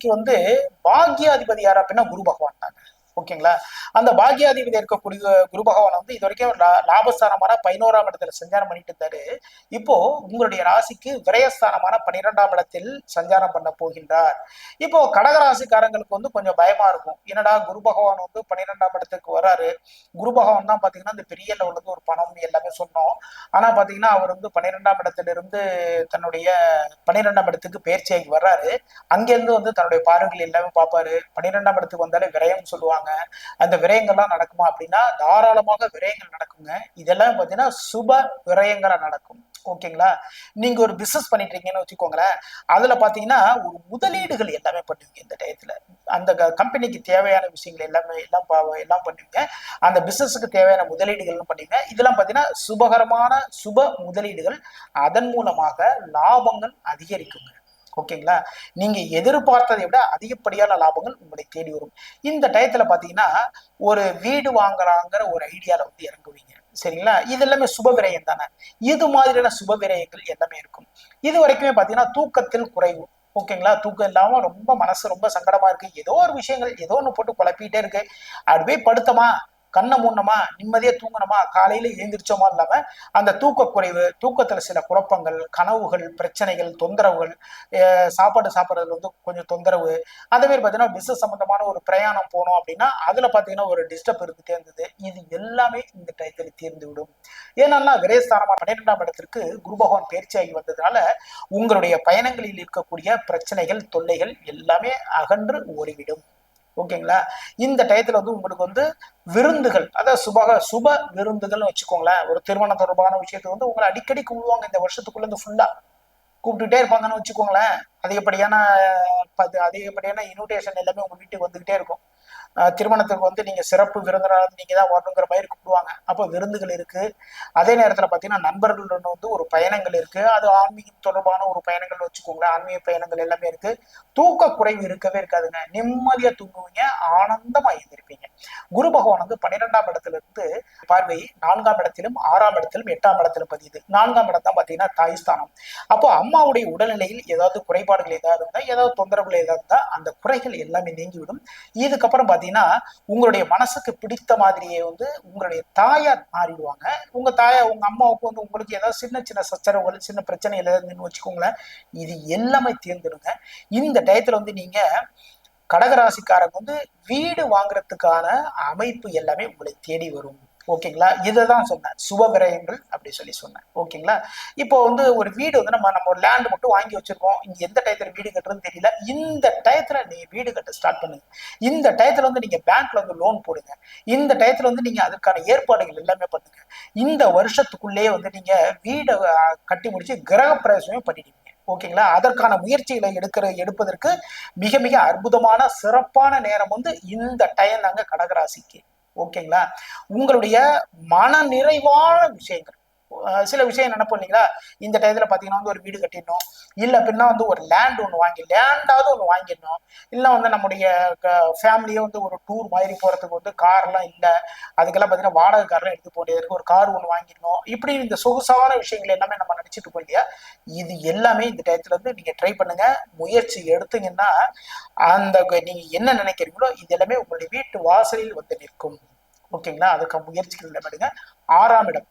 ராசிக்கு வந்து பாக்யாதிபதி யார் அப்படின்னா குரு பகவான். ஓகேங்களா அந்த பாக்யாதிபதி இருக்கக்கூடிய குரு பகவான் வந்து இது வரைக்கும் லாபஸ்தானமான பதினோராம் இடத்துல சஞ்சாரம் பண்ணிட்டு இருந்தாரு. இப்போ உங்களுடைய ராசிக்கு விரயஸ்தானமான பன்னிரெண்டாம் இடத்தில் சஞ்சாரம் பண்ண போகின்றார். இப்போ கடகராசிக்காரங்களுக்கு வந்து கொஞ்சம் பயமா இருக்கும். என்னடா குரு பகவான் வந்து பன்னிரெண்டாம் இடத்துக்கு வராரு. குரு பகவான் தான் பாத்தீங்கன்னா இந்த பெரிய லெவலுக்கு ஒரு பணம் எல்லாமே சொன்னோம். ஆனா பாத்தீங்கன்னா அவர் வந்து பன்னிரெண்டாம் இடத்துல இருந்து தன்னுடைய பன்னிரெண்டாம் இடத்துக்கு பயிற்சியாகி வர்றாரு. அங்கிருந்து வந்து தன்னுடைய பார்வைகள் எல்லாமே பார்ப்பாரு. பன்னிரெண்டாம் இடத்துக்கு வந்தாலே விரயம் சொல்லுவாங்க. அந்த விரயங்கள்லாம் நடக்குமா அப்படின்னா தாராளமாக விரயங்கள் நடக்குங்க. இதெல்லாம் பாத்தீங்கன்னா சுப விரயங்களா நடக்கும். ஓகேங்களா? நீங்க ஒரு பிசினஸ் பண்ணிட்டு இருக்கீங்கன்னு வச்சுக்கோங்களேன். அதுல பாத்தீங்கன்னா ஒரு முதலீடுகள் எல்லாமே பண்ணுவீங்க இந்த டயத்துல. அந்த கம்பெனிக்கு தேவையான விஷயங்கள் எல்லாமே எல்லாம் பா- எல்லாம் பண்ணுவீங்க. அந்த பிசினஸுக்கு தேவையான முதலீடுகள்லாம் பண்ணுவீங்க. இதெல்லாம் பாத்தீங்கன்னா சுபகரமான சுப முதலீடுகள். அதன் மூலமாக லாபங்கள் அதிகரிக்குங்க. ஓகேங்களா நீங்க எதிர்பார்த்ததை விட அதிகப்படியான லாபங்கள் உங்களை தேடி வரும். இந்த டயத்துல பாத்தீங்கன்னா ஒரு வீடு வாங்குறாங்கிற ஒரு ஐடியால வந்து இறங்குவீங்க. சரிங்களா? இது எல்லாமே சுப விரயம் தானே? இது மாதிரியான சுப விரயங்கள் எல்லாமே இருக்கும். இது வரைக்குமே பாத்தீங்கன்னா தூக்கத்தில் குறைவு. ஓகேங்களா தூக்கம் இல்லாம ரொம்ப மனசு ரொம்ப சங்கடமா இருக்கு. ஏதோ ஒரு விஷயங்கள் ஏதோ ஒன்று போட்டு குழப்பிட்டே இருக்கு. அப்படி போய் படுத்தமா? கண்ணை மூடணுமா? நிம்மதியா தூங்கணுமா? காலையில எழுந்திரிச்சோமா இல்லாம அந்த தூக்கக்குறைவு தூக்கத்துல சில குழப்பங்கள் கனவுகள் பிரச்சனைகள் தொந்தரவுகள் சாப்பாடு சாப்பிட்றதுல வந்து கொஞ்சம் தொந்தரவு. அதே மாதிரி பார்த்தீங்கன்னா பிசினஸ் சம்பந்தமான ஒரு பிரயாணம் போனோம் அப்படின்னா அதுல பார்த்தீங்கன்னா ஒரு டிஸ்டர்ப் இருந்துட்டே இருந்தது. இது எல்லாமே இந்த டயத்தில் தீர்ந்து விடும். ஏன்னா விரயஸ்தானமான பன்னிரெண்டாம் இடத்திற்கு குரு பகவான் பயிற்சியாகி வந்ததுனால உங்களுடைய பயணங்களில் இருக்கக்கூடிய பிரச்சனைகள் தொல்லைகள் எல்லாமே அகன்று ஓடிவிடும். ஓகேங்களா இந்த டயத்துல வந்து உங்களுக்கு வந்து விருந்துகள் அதாவது சுபக சுப விருந்துகள்னு வச்சுக்கோங்களேன். ஒரு திருமணம் தொடர்பான விஷயத்தை வந்து உங்களை அடிக்கடி கூப்பிடுவாங்க. இந்த வருஷத்துக்குள்ள இந்த ஃபுல்லா கூப்பிட்டுட்டே இருப்பாங்கன்னு வச்சுக்கோங்களேன். அதிகப்படியான அதிகப்படியான இன்விடேஷன் எல்லாமே உங்க வீட்டுக்கு வந்துகிட்டே இருக்கும். திருமணத்துக்கு வந்து நீங்க சிறப்பு விருந்தினர் நீங்க தான் வரணுங்கிற மாதிரி கூப்பிடுவாங்க. அப்போ விருந்துகள் இருக்கு. அதே நேரத்துல பாத்தீங்கன்னா நண்பர்களுடன் வந்து ஒரு பயணங்கள் இருக்கு. அது ஆன்மீகம் தொடர்பான ஒரு பயணங்கள் வச்சுக்கோங்களேன் ஆன்மீக பயணங்கள் எல்லாமே இருக்கு. தூக்க குறைவு இருக்கவே இருக்காதுங்க. நிம்மதியா தூங்குவீங்க. ஆனந்தமா எழுந்திருப்பீங்க. குரு பகவான் வந்து பன்னிரெண்டாம் இடத்துல இருந்து பார்வை நான்காம் இடத்திலும் ஆறாம் இடத்திலும் எட்டாம் இடத்திலும் பதியுது. நான்காம் இடம் தான் பார்த்தீங்கன்னா தாய்ஸ்தானம் அப்போ அம்மாவுடைய உடல்நிலையில் ஏதாவது குறைபாடுகள் ஏதாவது இருந்தால் ஏதாவது தொந்தரவுகள் ஏதாவது இருந்தால் அந்த குறைகள் எல்லாமே நீங்கிவிடும். இதுக்கப்புறம் பார்த்தீங்கன்னா உங்களுடைய மனசுக்கு பிடித்த மாதிரியே வந்து உங்களுடைய தாயார் மாறிடுவாங்க. உங்க தாயா உங்க அம்மாவுக்கு வந்து உங்களுக்கு ஏதாவது சின்ன சின்ன சச்சரவுகள் சின்ன பிரச்சனைகள் ஏதாவது வச்சுக்கோங்களேன் இது எல்லாமே தீர்ந்துடுங்க. இந்த டயத்துல வந்து நீங்க கடகராசிக்காரங்க வந்து வீடு வாங்குறதுக்கான அமைப்பு எல்லாமே உங்களை தேடி வரும். ஓகேங்களா? இதை தான் சொன்னேன். சுப விரயங்கள் அப்படி சொல்லி சொன்னேன். ஓகேங்களா? இப்போ வந்து ஒரு வீடு வந்து நம்ம நம்ம ஒரு லேண்ட் மட்டும் வாங்கி வச்சிருக்கோம். இங்க எந்த டயத்துல வீடு கட்டுறதுன்னு தெரியல. இந்த டயத்துல நீங்க வீடு கட்ட ஸ்டார்ட் பண்ணுங்க. இந்த டயத்துல வந்து நீங்க பேங்க்ல வந்து லோன் போடுங்க. இந்த டயத்துல வந்து நீங்க அதுக்கான ஏற்பாடுகள் எல்லாமே பண்ணுங்க. இந்த வருஷத்துக்குள்ளேயே வந்து நீங்க வீடை கட்டி முடிச்சு கிரக பிரவேசமே பண்ணிடுவீங்க. ஓகேங்களா? அதற்கான முயற்சிகளை எடுக்கிற எடுப்பதற்கு மிக மிக அற்புதமான சிறப்பான நேரம் வந்து இந்த டைம் தாங்க கடகராசிக்கு. ஓகேங்களா? உங்களுடைய மன நிறைவான விஷயங்கள். சில விஷயம் நினைப்போம் இல்லைங்களா? இந்த டயத்துல பாத்தீங்கன்னா வந்து ஒரு வீடு கட்டிடணும். இல்ல அப்படின்னா வந்து ஒரு லேண்ட் ஒன்று வாங்கி லேண்டாவது ஒன்று வாங்கிடணும். இல்ல வந்து நம்முடைய ஃபேமிலியே வந்து ஒரு டூர் மாதிரி போறதுக்கு வந்து கார்லாம் இல்ல. அதுக்கெல்லாம் பாத்தீங்கன்னா வாடகை கார்லாம் எடுத்து போட்டு ஒரு கார் ஒன்று வாங்கிடணும். இப்படி இந்த சொகுசான விஷயங்கள் எல்லாமே நம்ம நினைச்சிட்டு இருக்கோம் இல்லையா? இது எல்லாமே இந்த டயத்துல இருந்து நீங்க ட்ரை பண்ணுங்க. முயற்சி எடுத்தீங்கன்னா அந்த நீங்க என்ன நினைக்கிறீங்களோ இது எல்லாமே உங்களுடைய வீட்டு வாசலில் வந்து நிற்கும். ஓகேங்களா? அதுக்கு முயற்சிகள் இடமிடுங்க ஆறாம் இடம்.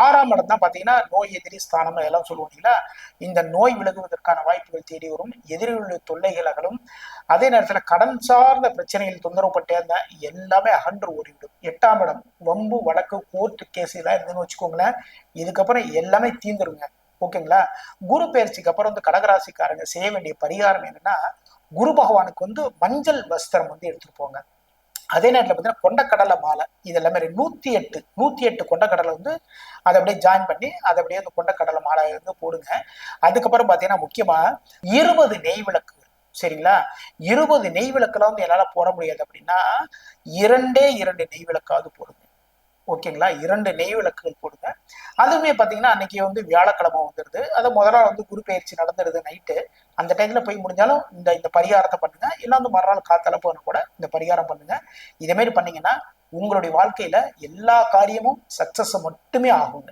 ஆறாம் இடம் தான் பார்த்தீங்கன்னா நோய் எதிரி ஸ்தானம் எல்லாம் சொல்லுவோம் இந்த நோய் விலகுவதற்கான வாய்ப்புகள் தேடி வரும். எதிரிகளுடைய தொல்லைகள் அகலும். அதே நேரத்தில் கடன் சார்ந்த பிரச்சனையில் தொந்தரவுப்பட்டே இருந்தால் எல்லாமே அகன்று ஓடிவிடும். எட்டாம் இடம் வம்பு வழக்கு கோர்ட்டு கேஸ் எல்லாம் இருந்துன்னு வச்சுக்கோங்களேன். இதுக்கப்புறம் எல்லாமே தீந்துருங்க ஓகேங்களா? குரு பயிற்சிக்கு அப்புறம் வந்து கடகராசிக்காரங்க செய்ய வேண்டிய பரிகாரம் என்னன்னா குரு பகவானுக்கு வந்து மஞ்சள் வஸ்திரம் வந்து எடுத்துட்டு போங்க. அதே நேரத்தில் பார்த்தீங்கன்னா கொண்டக்கடலை மாலை இது எல்லாமே நூற்றி எட்டு நூற்றி எட்டு கொண்டக்கடலை வந்து அதை அப்படியே ஜாயின் பண்ணி அதை அப்படியே அந்த கொண்டக்கடலை மாலை வந்து போடுங்க. அதுக்கப்புறம் பார்த்தீங்கன்னா முக்கியமாக இருபது நெய் விளக்கு சரிங்களா? இருபது நெய் விளக்கெல்லாம் வந்து என்னால் போட முடியாது அப்படின்னா இரண்டே இரண்டு நெய் விளக்காவது போடுங்க. ஓகேங்களா இரண்டு நெய் விளக்குகள் போடுங்க. அதுவுமே பார்த்தீங்கன்னா அன்னைக்கு வந்து வியாழக்கிழமை வந்துடுது அது முதலாள் வந்து குரு பயிற்சி நடந்துடுது நைட்டு அந்த டைம்ல போய் முடிஞ்சாலும் இந்த இந்த பரிகாரத்தை பண்ணுங்க. இல்லை வந்து மறுநாள் காத்தால போன கூட இந்த பரிகாரம் பண்ணுங்க. இதே மாதிரி பண்ணீங்கன்னா உங்களுடைய வாழ்க்கையில எல்லா காரியமும் சக்சஸ் மட்டுமே ஆகுங்க.